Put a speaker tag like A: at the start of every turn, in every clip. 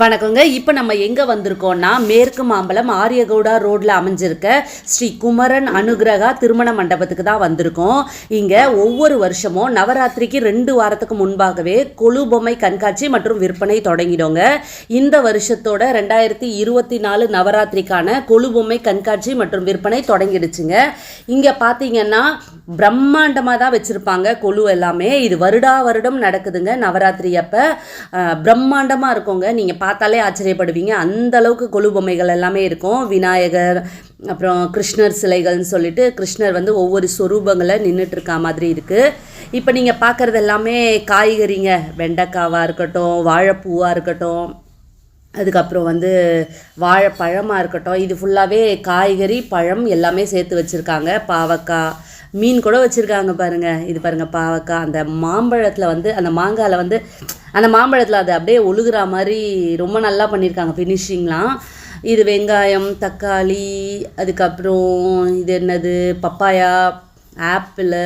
A: வணக்கங்க. இப்போ நம்ம எங்கே வந்திருக்கோம்னா மேற்கு மாம்பலம் ஆரியகவுடா ரோட்டில் அமைஞ்சிருக்க ஸ்ரீ குமரன் அனுகிரகா திருமண மண்டபத்துக்கு தான் வந்திருக்கோம். இங்கே ஒவ்வொரு வருஷமும் நவராத்திரிக்கு ரெண்டு வாரத்துக்கு முன்பாகவே கொழு பொம்மை கண்காட்சி மற்றும் விற்பனை தொடங்கிடுங்க. இந்த வருஷத்தோட ரெண்டாயிரத்தி இருபத்தி நாலு நவராத்திரிக்கான கொழு பொம்மை கண்காட்சி மற்றும் விற்பனை தொடங்கிடுச்சுங்க. இங்கே பார்த்தீங்கன்னா பிரம்மாண்டமாக தான் வச்சுருப்பாங்க கொலு எல்லாமே. இது வருடா வருடம் நடக்குதுங்க நவராத்திரி அப்போ. பிரம்மாண்டமாக இருக்குங்க. நீங்கள் பார்த்தாலே ஆச்சரியப்படுவீங்க. அந்த அளவுக்கு கொலு பொம்மைகள் எல்லாமே இருக்கும். விநாயகர் அப்புறம் கிருஷ்ணர் சிலைகள்னு சொல்லிட்டு கிருஷ்ணர் வந்து ஒவ்வொரு சொரூபங்களை நின்றுட்டு இருக்கா மாதிரி இருக்குது இப்போ நீங்கள் பார்க்குறது எல்லாமே காய்கறிங்க. வெண்டைக்காவாக இருக்கட்டும் வாழைப்பூவாக இருக்கட்டும் அதுக்கப்புறம் வந்து வாழைப்பழமாக இருக்கட்டும் இது ஃபுல்லாகவே காய்கறி பழம் எல்லாமே சேர்த்து வச்சுருக்காங்க. பாவக்காய் மீன் கூட வச்சுருக்காங்க பாருங்கள் இது பாருங்கள் பாவக்காய். அந்த மாம்பழத்தில் வந்து அந்த மாங்காயில் வந்து அந்த மாம்பழத்தில் அது அப்படியே ஒழுகுற மாதிரி ரொம்ப நல்லா பண்ணியிருக்காங்க ஃபினிஷிங்லாம் இது வெங்காயம் தக்காளி அதுக்கப்புறம் இது என்னது பப்பாயா ஆப்பிளு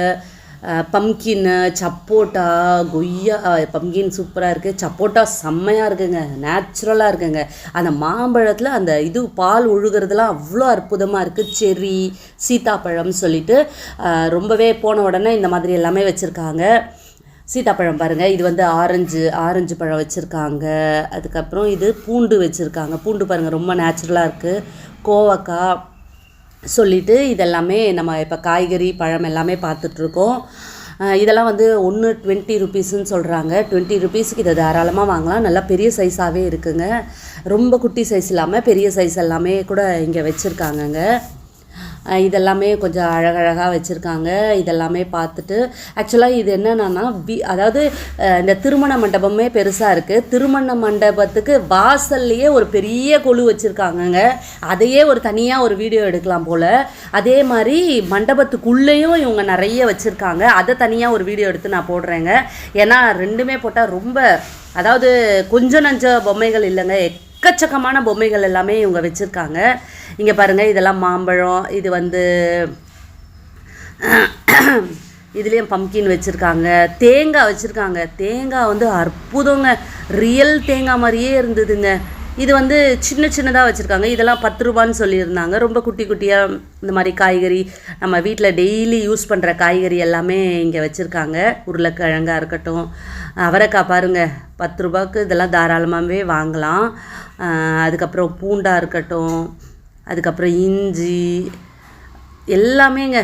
A: பம்கின்னு சப்போட்டா கொய்யா பம்கின் சூப்பராக இருக்குது சப்போட்டா செம்மையாக இருக்குங்க. நேச்சுரலாக இருக்குங்க. அந்த மாம்பழத்தில் அந்த இது பால் ஒழுகிறதுலாம் அவ்வளோ அற்புதமாக இருக்குது செரி சீத்தாப்பழம்னு சொல்லிட்டு ரொம்பவே போன உடனே இந்த மாதிரி எல்லாமே வச்சுருக்காங்க. சீத்தாப்பழம் பாருங்கள் இது வந்து ஆரஞ்சு ஆரஞ்சு பழம் வச்சுருக்காங்க. அதுக்கப்புறம் இது பூண்டு வச்சுருக்காங்க. பூண்டு பாருங்கள் ரொம்ப நேச்சுரலாக இருக்குது கோவக்காய் சொல்லிட்டு இதெல்லாமே நம்ம இப்போ காய்கறி பழம் எல்லாமே பார்த்துட்ருக்கோம். இதெல்லாம் வந்து ஒன்று டுவெண்ட்டி ருபீஸ்ன்னு சொல்கிறாங்க டுவெண்ட்டி ருபீஸுக்கு இதை தாராளமாக வாங்கலாம். நல்லா பெரிய சைஸாகவே இருக்குங்க. ரொம்ப குட்டி சைஸ் இல்லாமல் பெரிய சைஸ் எல்லாமே கூட இங்கே வச்சுருக்காங்கங்க. இதெல்லாமே கொஞ்சம் அழகழகாக வச்சுருக்காங்க. இதெல்லாமே பார்த்துட்டு ஆக்சுவலாக இது என்னென்னா பி அதாவது இந்த திருமண மண்டபமே பெருசாக இருக்குது திருமண மண்டபத்துக்கு வாசல்லையே ஒரு பெரிய கொழு வச்சுருக்காங்கங்க. அதையே ஒரு தனியாக ஒரு வீடியோ எடுக்கலாம் போல். அதே மாதிரி மண்டபத்துக்குள்ளேயும் இவங்க நிறைய வச்சுருக்காங்க. அதை தனியாக ஒரு வீடியோ எடுத்து நான் போடுறேங்க. ஏன்னா ரெண்டுமே போட்டால் ரொம்ப அதாவது கொஞ்சம் நஞ்ச பொம்மைகள் இல்லைங்க. எக்கச்சக்கமான பொம்மைகள் எல்லாமே இவங்க வச்சுருக்காங்க. இங்கே பாருங்கள் இதெல்லாம் மாம்பழம் இது வந்து இதுலேயும் பம்கின் வச்சுருக்காங்க. தேங்காய் வச்சுருக்காங்க. தேங்காய் வந்து அற்புதங்க. ரியல் தேங்காய் மாதிரியே இருந்ததுங்க. இது வந்து சின்ன சின்னதாக வச்சுருக்காங்க. இதெல்லாம் பத்து ரூபான்னு சொல்லியிருந்தாங்க. ரொம்ப குட்டி குட்டியாக இந்த மாதிரி காய்கறி நம்ம வீட்டில் டெய்லி யூஸ் பண்ணுற காய்கறி எல்லாமே இங்கே வச்சுருக்காங்க. உருளைக்கிழங்காக இருக்கட்டும். அவரைக்காய் பாருங்கள் பத்து ரூபாய்க்கு இதெல்லாம் தாராளமாகவே வாங்கலாம். அதுக்கப்புறம் பூண்டாக இருக்கட்டும். அதுக்கப்புறம் இஞ்சி எல்லாமேங்க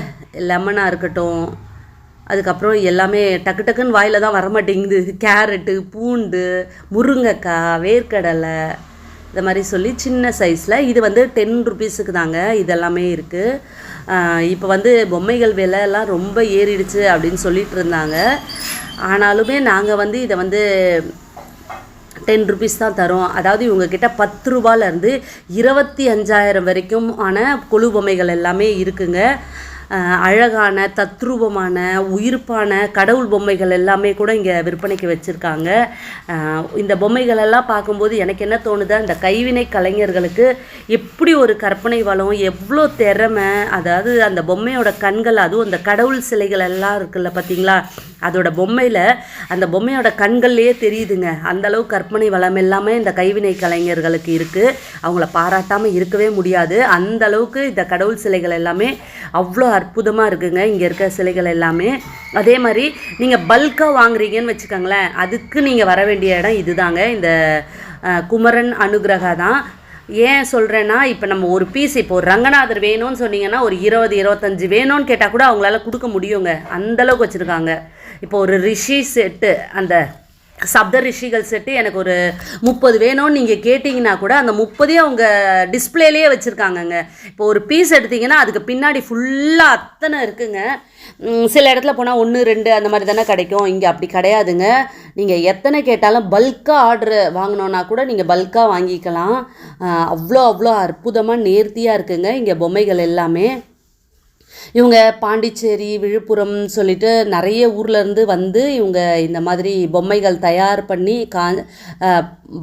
A: லெமனாக இருக்கட்டும். அதுக்கப்புறம் எல்லாமே டக்கு டக்குன்னு வாயில் தான் வரமாட்டேங்குது. கேரட்டு பூண்டு முருங்கைக்காய் வேர்க்கடலை இந்த மாதிரி சொல்லி சின்ன சைஸில் இது வந்து டென் ருபீஸுக்கு தாங்க இதெல்லாமே இருக்குது இப்போ வந்து பொம்மைகள் விலையெல்லாம் ரொம்ப ஏறிடுச்சு அப்படின்னு சொல்லிட்டு இருந்தாங்க. ஆனாலுமே நாங்கள் வந்து இதை வந்து டென் ருபீஸ் தான் தரும். அதாவது இவங்க கிட்ட பத்து ரூபாயிலேருந்து இருபத்தி அஞ்சாயிரம் வரைக்கும் ஆன கொழு பொம்மைகள் எல்லாமே இருக்குங்க. அழகான தத்ரூபமான உயிர்ப்பான கடவுள் பொம்மைகள் எல்லாமே கூட இங்கே விற்பனைக்கு வச்சுருக்காங்க. இந்த பொம்மைகள் எல்லாம் பார்க்கும்போது எனக்கு என்ன தோணுது? அந்த கைவினை கலைஞர்களுக்கு எப்படி ஒரு கற்பனை வளம் எவ்வளோ திறமை அதாவது அந்த பொம்மையோட கண்கள் அதுவும் அந்த கடவுள் சிலைகள் எல்லாம் இருக்குல்ல பார்த்தீங்களா அதோட பொம்மையில் அந்த பொம்மையோட கண்கள்லேயே தெரியுதுங்க. அந்த அளவு கற்பனை வளம் எல்லாமே இந்த கைவினை கலைஞர்களுக்கு இருக்குது அவங்கள பாராட்டாமல் இருக்கவே முடியாது. அந்த அளவுக்கு இந்த கடவுள் சிலைகள் எல்லாமே அவ்வளோ அற்புதமாக இருக்குங்க. இங்கே இருக்க சிலைகள் எல்லாமே. அதே மாதிரி நீங்கள் பல்காக வாங்குறீங்கன்னு வச்சுக்கோங்களேன். அதுக்கு நீங்கள் வர வேண்டிய இடம் இதுதாங்க. இந்த குமரன் அனுகிரகா தான் ஏன் சொல்கிறேன்னா இப்போ நம்ம ஒரு பீஸ் இப்போ ஒரு ரங்கநாதர் வேணும்னு சொன்னீங்கன்னா ஒரு இருபது இருபத்தஞ்சு வேணும்னு கேட்டால் கூட அவங்களால கொடுக்க முடியுங்க. அந்தளவுக்கு வச்சுருக்காங்க. இப்போ ஒரு ரிஷி செட்டு அந்த சப்த ரிஷிகள் செட்டு எனக்கு ஒரு முப்பது வேணும்னு நீங்கள் கேட்டிங்கன்னா கூட அந்த முப்பதையும் அவங்க டிஸ்பிளேலேயே வச்சுருக்காங்கங்க. இப்போ ஒரு பீஸ் எடுத்திங்கன்னா அதுக்கு பின்னாடி ஃபுல்லாக அத்தனை இருக்குங்க. சில இடத்துல போனால் ஒன்று ரெண்டு அந்த மாதிரி தானே கிடைக்கும். இங்கே அப்படி கிடையாதுங்க. நீங்கள் எத்தனை கேட்டாலும் பல்காக ஆர்டர் வாங்கினோன்னா கூட நீங்கள் பல்காக வாங்கிக்கலாம். அவ்வளோ அவ்வளோ அற்புதமாக நேர்த்தியாக இருக்குங்க இங்கே பொம்மைகள் எல்லாமே. இவங்க பாண்டிச்சேரி விழுப்புரம் சொல்லிட்டு நிறைய ஊர்லேருந்து வந்து இவங்க இந்த மாதிரி பொம்மைகள் தயார் பண்ணி கா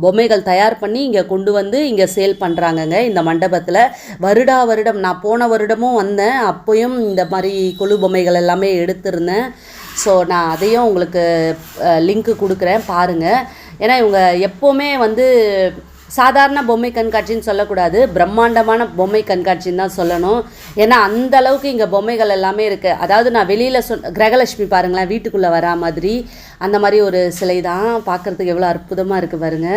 A: பொம்மைகள் தயார் பண்ணி இங்கே கொண்டு வந்து இங்கே சேல் பண்ணுறாங்கங்க இந்த மண்டபத்தில். வருடா வருடம் நான் போன வருடமும் வந்தேன். அப்போயும் இந்த மாதிரி கொழு பொம்மைகள் எல்லாமே எடுத்திருந்தேன். ஸோ நான் அதையும் உங்களுக்கு லிங்க்கு கொடுக்குறேன். பாருங்கள் ஏன்னா இவங்க எப்போவுமே வந்து சாதாரண பொம்மை கண்காட்சின்னு சொல்லக்கூடாது. பிரம்மாண்டமான பொம்மை கண்காட்சின்னு தான் சொல்லணும். ஏன்னா அந்த அளவுக்கு இங்கே பொம்மைகள் எல்லாமே இருக்குது அதாவது நான் வெளியில் சொல் கிரகலட்சுமி பாருங்களேன் வீட்டுக்குள்ளே வரா மாதிரி. அந்த மாதிரி ஒரு சிலை தான் பார்க்குறதுக்கு எவ்வளோ அற்புதமாக இருக்குது பாருங்க.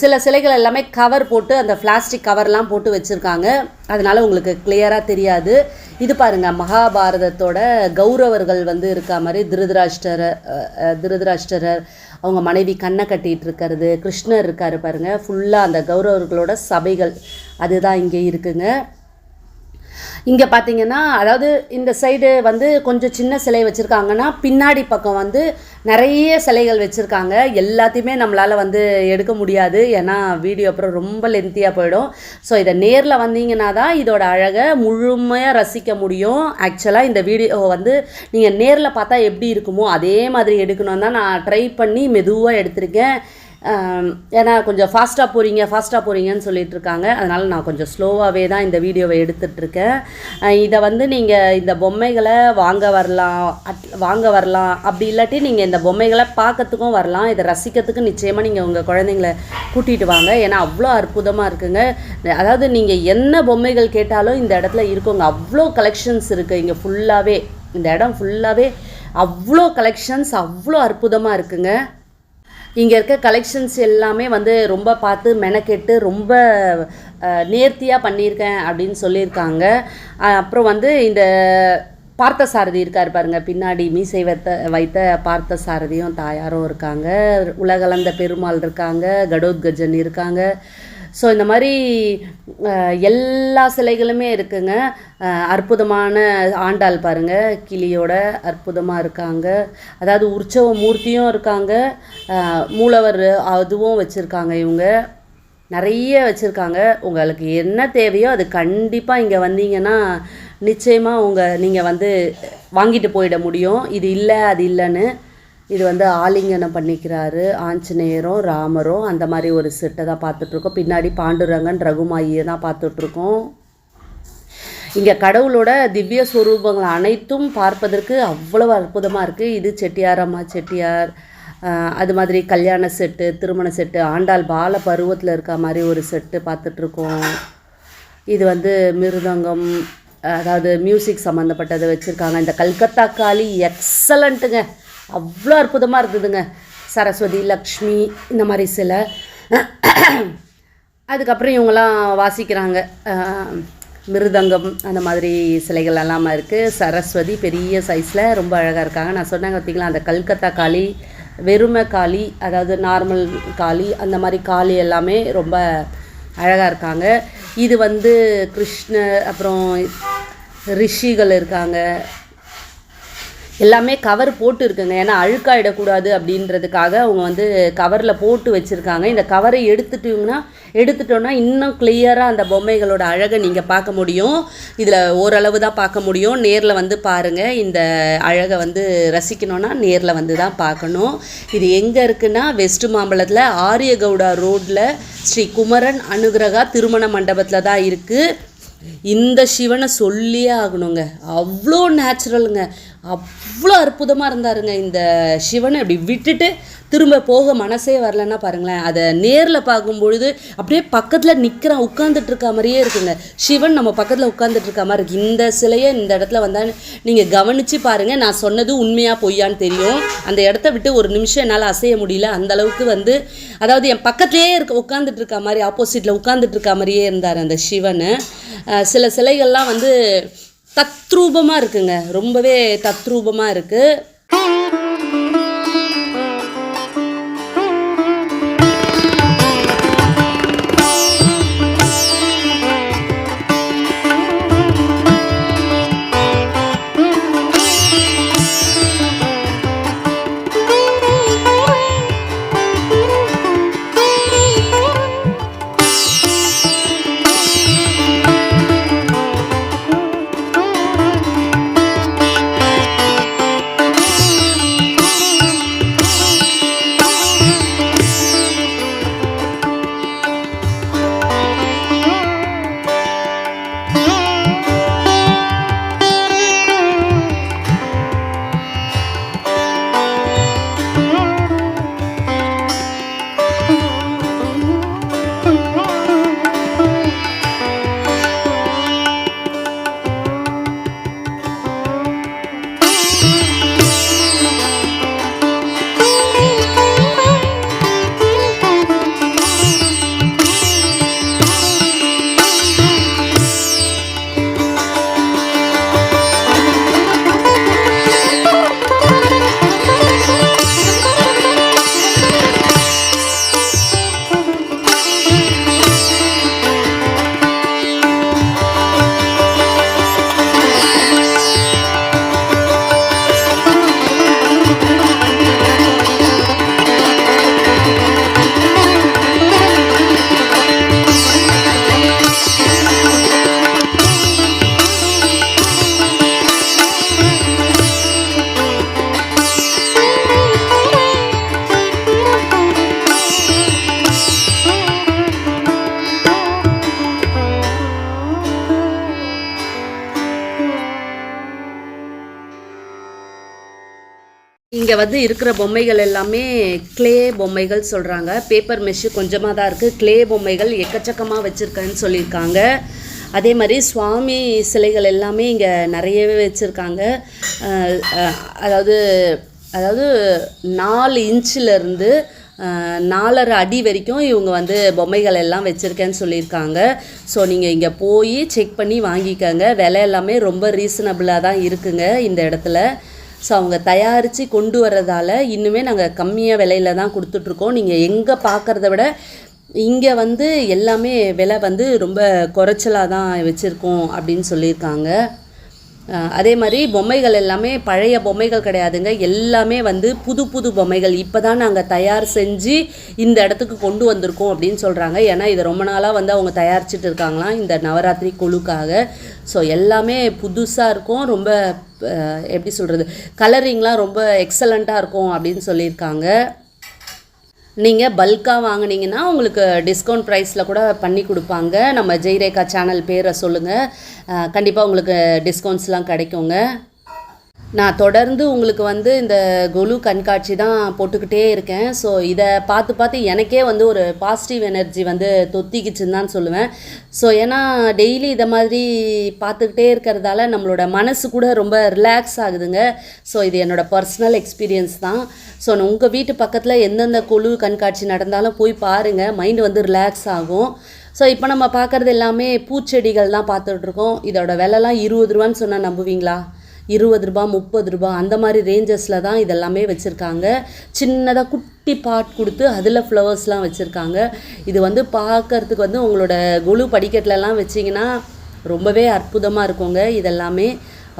A: சில சிலைகள் எல்லாமே கவர் போட்டு அந்த பிளாஸ்டிக் கவர்லாம் போட்டு வச்சுருக்காங்க. அதனால் உங்களுக்கு கிளியராக தெரியாது. இது பாருங்கள் மகாபாரதத்தோட கௌரவர்கள் வந்து இருக்கா மாதிரி திருதராஷ்டரர் திருதராஷ்டரர் அவங்க மனைவி கண்ணை கட்டிட்டு இருக்கிறது கிருஷ்ணர் இருக்கார் பாருங்க. ஃபுல்லாக அந்த கௌரவர்களோட சபைகள் அதுதான் இங்கே இருக்குங்க. இங்கே பார்த்தீங்கன்னா அதாவது இந்த சைடு வந்து கொஞ்சம் சின்ன சிலை வச்சுருக்காங்கன்னா பின்னாடி பக்கம் வந்து நிறைய சிலைகள் வச்சுருக்காங்க. எல்லாத்தையுமே நம்மளால் வந்து எடுக்க முடியாது. ஏன்னா வீடியோ அப்புறம் ரொம்ப லென்த்தியாக போயிடும். ஸோ இதை நேரில் வந்தீங்கன்னா தான் இதோட அழகை முழுமையாக ரசிக்க முடியும். ஆக்சுவலாக இந்த வீடியோ வந்து நீங்கள் நேரில் பார்த்தா எப்படி இருக்குமோ அதே மாதிரி எடுக்கணும் தான் நான் ட்ரை பண்ணி மெதுவாக எடுத்திருக்கேன். ஏன்னா கொஞ்சம் ஃபாஸ்ட்டாக போகிறீங்க ஃபாஸ்ட்டாக போகிறீங்கன்னு சொல்லிட்டு இருக்காங்க. அதனால் நான் கொஞ்சம் ஸ்லோவாகவே தான் இந்த வீடியோவை எடுத்துட்ருக்கேன் இதை வந்து நீங்கள் இந்த பொம்மைகளை வாங்க வரலாம் அட் வாங்க வரலாம். அப்படி இல்லாட்டி நீங்கள் இந்த பொம்மைகளை பார்க்கறதுக்கும் வரலாம். இதை ரசிக்கிறதுக்கு நிச்சயமாக நீங்கள் உங்கள் குழந்தைங்கள கூட்டிகிட்டு வாங்க. ஏன்னா அவ்வளோ அற்புதமாக இருக்குங்க. அதாவது நீங்கள் என்ன பொம்மைகள் கேட்டாலும் இந்த இடத்துல இருக்குங்க. அவ்வளோ கலெக்ஷன்ஸ் இருக்குது இங்கே ஃபுல்லாகவே இந்த இடம் ஃபுல்லாகவே அவ்வளோ கலெக்ஷன்ஸ் அவ்வளோ அற்புதமாக இருக்குங்க. இங்கே இருக்க கலெக்ஷன்ஸ் எல்லாமே வந்து ரொம்ப பார்த்து மெனக்கெட்டு ரொம்ப நேர்த்தியாக பண்ணியிருக்கேன் அப்படின்னு சொல்லியிருக்காங்க. அப்புறம் வந்து இந்த பார்த்த சாரதி இருக்கார் பாருங்க பின்னாடி மீசை வைத்த வைத்த பார்த்த சாரதியும் தாயாரும் இருக்காங்க. உலகளந்த பெருமாள் இருக்காங்க கடோத்கஜன் இருக்காங்க. ஸோ இந்த மாதிரி எல்லா சிலைகளுமே இருக்குங்க. அற்புதமான ஆண்டாள் பாருங்க. கிளியோட அற்புதமாக இருக்காங்க. அதாவது உற்சவ மூர்த்தியும் இருக்காங்க. மூலவர் அதுவும் வச்சுருக்காங்க இவங்க. நிறைய வச்சுருக்காங்க. உங்களுக்கு என்ன தேவையோ அது கண்டிப்பாக இங்கே வந்தீங்கன்னா நிச்சயமாக உங்கள் நீங்கள் வந்து வாங்கிட்டு போயிட முடியும். இது இல்லை அது இல்லைன்னு. இது வந்து ஆலிங்கனம் பண்ணிக்கிறாரு ஆஞ்சநேயரும் ராமரும் அந்த மாதிரி ஒரு செட்டை தான் பார்த்துட்ருக்கோம். பின்னாடி பாண்டுரங்கன் ரகுமாயியை தான் பார்த்துட்ருக்கோம். இங்கே கடவுளோட திவ்ய ஸ்வரூபங்கள் அனைத்தும் பார்ப்பதற்கு அவ்வளவு அற்புதமாக இருக்குது இது செட்டியாரம்மா செட்டியார் அது மாதிரி கல்யாண செட்டு திருமண செட்டு ஆண்டாள் பால பருவத்தில் இருக்க மாதிரி ஒரு செட்டு பார்த்துட்ருக்கோம். இது வந்து மிருதங்கம் அதாவது மியூசிக் சம்மந்தப்பட்டதை வச்சுருக்காங்க. இந்த கல்கத்தா காளி எக்ஸலண்ட்டுங்க அவ்வளோ அற்புதமாக இருந்ததுங்க. சரஸ்வதி லக்ஷ்மி இந்த மாதிரி சிலை. அதுக்கப்புறம் இவங்கெல்லாம் வாசிக்கிறாங்க. மிருதங்கம் அந்த மாதிரி சிலைகள் எல்லாமே இருக்குது சரஸ்வதி பெரிய சைஸில் ரொம்ப அழகாக இருக்காங்க. நான் சொன்னாங்க பார்த்தீங்களா அந்த கல்கத்தா காளி வெறுமை காளி அதாவது நார்மல் காளி அந்த மாதிரி காளி எல்லாமே ரொம்ப அழகாக இருக்காங்க. இது வந்து கிருஷ்ணர் அப்புறம் ரிஷிகள் இருக்காங்க. எல்லாமே கவர் போட்டு இருக்குங்க ஏன்னா அழுக்காயிடக்கூடாது அப்படின்றதுக்காக அவங்க வந்து கவரில் போட்டு வச்சுருக்காங்க. இந்த கவரை எடுத்துட்டீங்கன்னா எடுத்துட்டோன்னா இன்னும் கிளியராக அந்த பொம்மைகளோட அழகை நீங்கள் பார்க்க முடியும். இதில் ஓரளவு தான் பார்க்க முடியும். நேரில் வந்து பாருங்கள் இந்த அழகை வந்து ரசிக்கணும்னா நேரில் வந்து தான் பார்க்கணும். இது எங்கே இருக்குன்னா வெஸ்ட் மாம்பழத்தில் ஆரியகவுடா ரோட்டில் ஸ்ரீ குமரன் அனுகிரகா திருமண மண்டபத்தில் தான் இருக்குது இந்த சிவனை சொல்லியே ஆகணுங்க. அவ்வளோ நேச்சுரலுங்க அவ்வளோ அற்புதமாக இருந்தாருங்க இந்த சிவனை. அப்படி விட்டுட்டு திரும்ப போக மனசே வரலன்னா பாருங்களேன் அதை நேரில் பார்க்கும்பொழுது அப்படியே பக்கத்தில் நிற்கிறான் உட்காந்துட்டு இருக்க மாதிரியே இருக்குங்க. சிவன் நம்ம பக்கத்தில் உட்காந்துட்டு இருக்க மாதிரி இருக்குது இந்த சிலையை இந்த இடத்துல வந்தால் நீங்கள் கவனித்து பாருங்கள் நான் சொன்னது உண்மையாக பொய்யான்னு தெரியும். அந்த இடத்த விட்டு ஒரு நிமிஷம் என்னால் அசைய முடியல. அந்த அளவுக்கு வந்து அதாவது என் பக்கத்துலேயே இருக்க உட்காந்துட்டு இருக்க மாதிரி ஆப்போசிட்டில் உட்காந்துட்டு இருக்க மாதிரியே இருந்தார் அந்த சிவன். சில சிலைகள்லாம் வந்து தத்ரூபமாக இருக்குங்க. ரொம்பவே தத்ரூபமாக இருக்குது இங்கே வந்து இருக்கிற பொம்மைகள் எல்லாமே க்ளே பொம்மைகள் சொல்கிறாங்க பேப்பர் மெஷ்ஷு கொஞ்சமாக தான் இருக்குது க்ளே பொம்மைகள் எக்கச்சக்கமாக வச்சுருக்கேன்னு சொல்லியிருக்காங்க. அதே மாதிரி சுவாமி சிலைகள் எல்லாமே இங்கே நிறையவே வச்சுருக்காங்க. அதாவது அதாவது நாலு இன்ச்சிலேருந்து நாலரை அடி வரைக்கும் இவங்க வந்து பொம்மைகள் எல்லாம் வச்சுருக்கேன்னு சொல்லியிருக்காங்க. ஸோ நீங்கள் இங்கே போய் செக் பண்ணி வாங்கிக்கோங்க. விலை எல்லாமே ரொம்ப ரீசனபிளாக தான் இருக்குங்க இந்த இடத்துல. ஸோ அவங்க தயாரித்து கொண்டு வர்றதால இன்னுமே நாங்கள் கம்மியாக விலையில தான் கொடுத்துட்ருக்கோம். நீங்கள் எங்கே பார்க்குறத விட இங்கே வந்து எல்லாமே விலை வந்து ரொம்ப குறைச்சலாக தான் வச்சுருக்கோம் அப்படின்னு சொல்லியிருக்காங்க. அதே மாதிரி பொம்மைகள் எல்லாமே பழைய பொம்மைகள் கிடையாதுங்க. எல்லாமே வந்து புது புது பொம்மைகள். இப்போ தான் நாங்கள் தயார் செஞ்சு இந்த இடத்துக்கு கொண்டு வந்திருக்கோம் அப்படின்னு சொல்கிறாங்க ஏன்னா இதை ரொம்ப நாளாக வந்து அவங்க தயாரிச்சிட்டு இருக்காங்களாம் இந்த நவராத்திரி குழுக்காக. ஸோ எல்லாமே புதுசாக இருக்கும். ரொம்ப எப்படி சொல்கிறது கலரிங்லாம் ரொம்ப எக்ஸலண்ட்டாக இருக்கும் அப்படின்னு சொல்லியிருக்காங்க. நீங்கள் பல்காக வாங்கினீங்கன்னா உங்களுக்கு டிஸ்கவுண்ட் ப்ரைஸில் கூட பண்ணி கொடுப்பாங்க. நம்ம ஜெய்ரேகா சேனல் பேரை சொல்லுங்கள் கண்டிப்பாக உங்களுக்கு டிஸ்கவுண்ட்ஸ்லாம் கிடைக்குங்க. நான் தொடர்ந்து உங்களுக்கு வந்து இந்த குழு கண்காட்சி தான் போட்டுக்கிட்டே இருக்கேன். ஸோ இதை பார்த்து பார்த்து எனக்கே வந்து ஒரு பாசிட்டிவ் எனர்ஜி வந்து தொத்திக்கிச்சுன்னு தான் சொல்லுவேன். ஸோ ஏன்னா டெய்லி இதை மாதிரி பார்த்துக்கிட்டே இருக்கிறதால நம்மளோட மனசு கூட ரொம்ப ரிலாக்ஸ் ஆகுதுங்க. ஸோ இது என்னோட பர்சனல் எக்ஸ்பீரியன்ஸ் தான். ஸோ உங்கள் வீட்டு பக்கத்தில் எந்தெந்த குழு கண்காட்சி நடந்தாலும் போய் பாருங்கள் மைண்டு வந்து ரிலாக்ஸ் ஆகும். ஸோ இப்போ நம்ம பார்க்குறது எல்லாமே பூச்செடிகள் தான் பார்த்துட்ருக்கோம் இதோட விலைலாம் இருபது ரூபான்னு சொன்னால் நம்புவீங்களா? இருபது ரூபா முப்பது ரூபா அந்த மாதிரி ரேஞ்சஸில் தான் இதெல்லாமே வச்சுருக்காங்க. சின்னதாக குட்டி பாட் கொடுத்து அதில் ஃப்ளவர்ஸ்லாம் வச்சுருக்காங்க. இது வந்து பார்க்கறதுக்கு வந்து உங்களோட குழு படிக்கட்டிலலாம் வச்சிங்கன்னா ரொம்பவே அற்புதமாக இருக்குங்க இதெல்லாமே.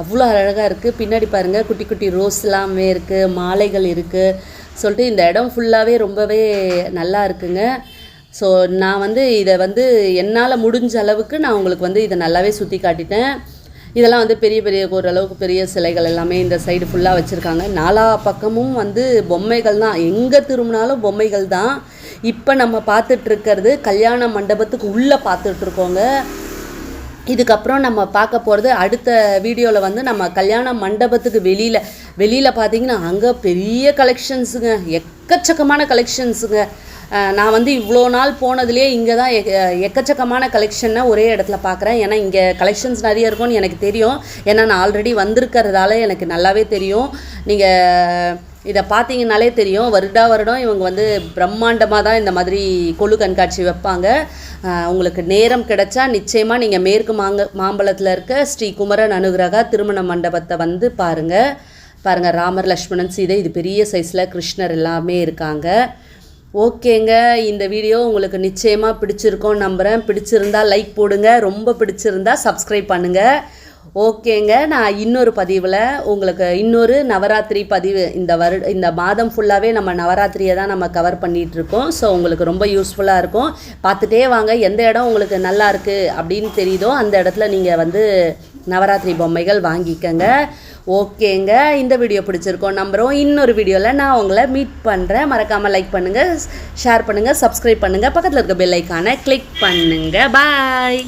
A: அவ்வளோ அழகாக இருக்குது பின்னாடி பாருங்கள் குட்டி குட்டி ரோஸ்லாமே இருக்குது மாலைகள் இருக்குது சொல்லிட்டு இந்த இடம் ஃபுல்லாகவே ரொம்பவே நல்லா இருக்குங்க. ஸோ நான் வந்து இதை வந்து என்னால் முடிஞ்ச அளவுக்கு நான் உங்களுக்கு வந்து இதை நல்லாவே சுற்றி காட்டிட்டேன். இதெல்லாம் வந்து பெரிய பெரிய ஓரளவுக்கு பெரிய சிலைகள் எல்லாமே இந்த சைடு ஃபுல்லாக வச்சுருக்காங்க. நாலா பக்கமும் வந்து பொம்மைகள் தான். எங்கே திரும்பினாலும் பொம்மைகள் தான். இப்போ நம்ம பார்த்துட்டு இருக்கிறது கல்யாண மண்டபத்துக்கு உள்ளே பார்த்துட்ருக்கோங்க இதுக்கப்புறம் நம்ம பார்க்க போகிறது அடுத்த வீடியோவில் வந்து நம்ம கல்யாண மண்டபத்துக்கு வெளியில் வெளியில் பார்த்தீங்கன்னா அங்கே பெரிய கலெக்ஷன்ஸுங்க எக்கச்சக்கமான கலெக்ஷன்ஸுங்க நான் வந்து இவ்வளோ நாள் போனதுலேயே இங்கே தான் எக்கச்சக்கமான கலெக்ஷனை ஒரே இடத்துல பார்க்குறேன். ஏன்னா இங்கே கலெக்ஷன்ஸ் நிறைய இருக்கும்னு எனக்கு தெரியும். ஏன்னா நான் ஆல்ரெடி வந்திருக்கிறதால எனக்கு நல்லாவே தெரியும். நீங்கள் இதை பார்த்தீங்கனாலே தெரியும். வருடா வருடம் இவங்க வந்து பிரம்மாண்டமாக தான் இந்த மாதிரி கொழு கண்காட்சி வைப்பாங்க. உங்களுக்கு நேரம் கிடைச்சா நிச்சயமாக நீங்கள் மேற்கு மாங்க மாம்பழத்தில் இருக்க ஸ்ரீ குமரன் அனுகிரகா திருமண மண்டபத்தை வந்து பாருங்கள் பாருங்கள் ராமர் லக்ஷ்மணன் சீதை இது பெரிய சைஸில் கிருஷ்ணர் எல்லாமே இருக்காங்க. ஓகேங்க இந்த வீடியோ உங்களுக்கு நிச்சயமாக பிடிச்சிருக்கோம் நம்புகிறேன் பிடிச்சிருந்தா லைக் போடுங்க. ரொம்ப பிடிச்சிருந்தா சப்ஸ்கிரைப் பண்ணுங்கள் ஓகேங்க நான் இன்னொரு பதிவில் உங்களுக்கு இன்னொரு நவராத்திரி பதிவு இந்த வரு இந்த மாதம் ஃபுல்லாகவே நம்ம நவராத்திரியை தான் நம்ம கவர் பண்ணிகிட்ருக்கோம் ஸோ உங்களுக்கு ரொம்ப யூஸ்ஃபுல்லாக இருக்கும். பார்த்துட்டே வாங்க எந்த இடம் உங்களுக்கு நல்லா இருக்குது அப்படின்னு தெரியுதோ அந்த இடத்துல நீங்கள் வந்து நவராத்திரி பொம்மைகள் வாங்கிக்கங்க. ஓகேங்க இந்த வீடியோ பிடிச்சிருக்கோம் நம்புகிறோம் இன்னொரு வீடியோவில் நான் உங்களை மீட் பண்ணுறேன் மறக்காமல் லைக் பண்ணுங்கள் ஷேர் பண்ணுங்கள் சப்ஸ்கிரைப் பண்ணுங்கள் பக்கத்தில் இருக்க பெல் ஐக்கானை கிளிக் பண்ணுங்கள் பாய்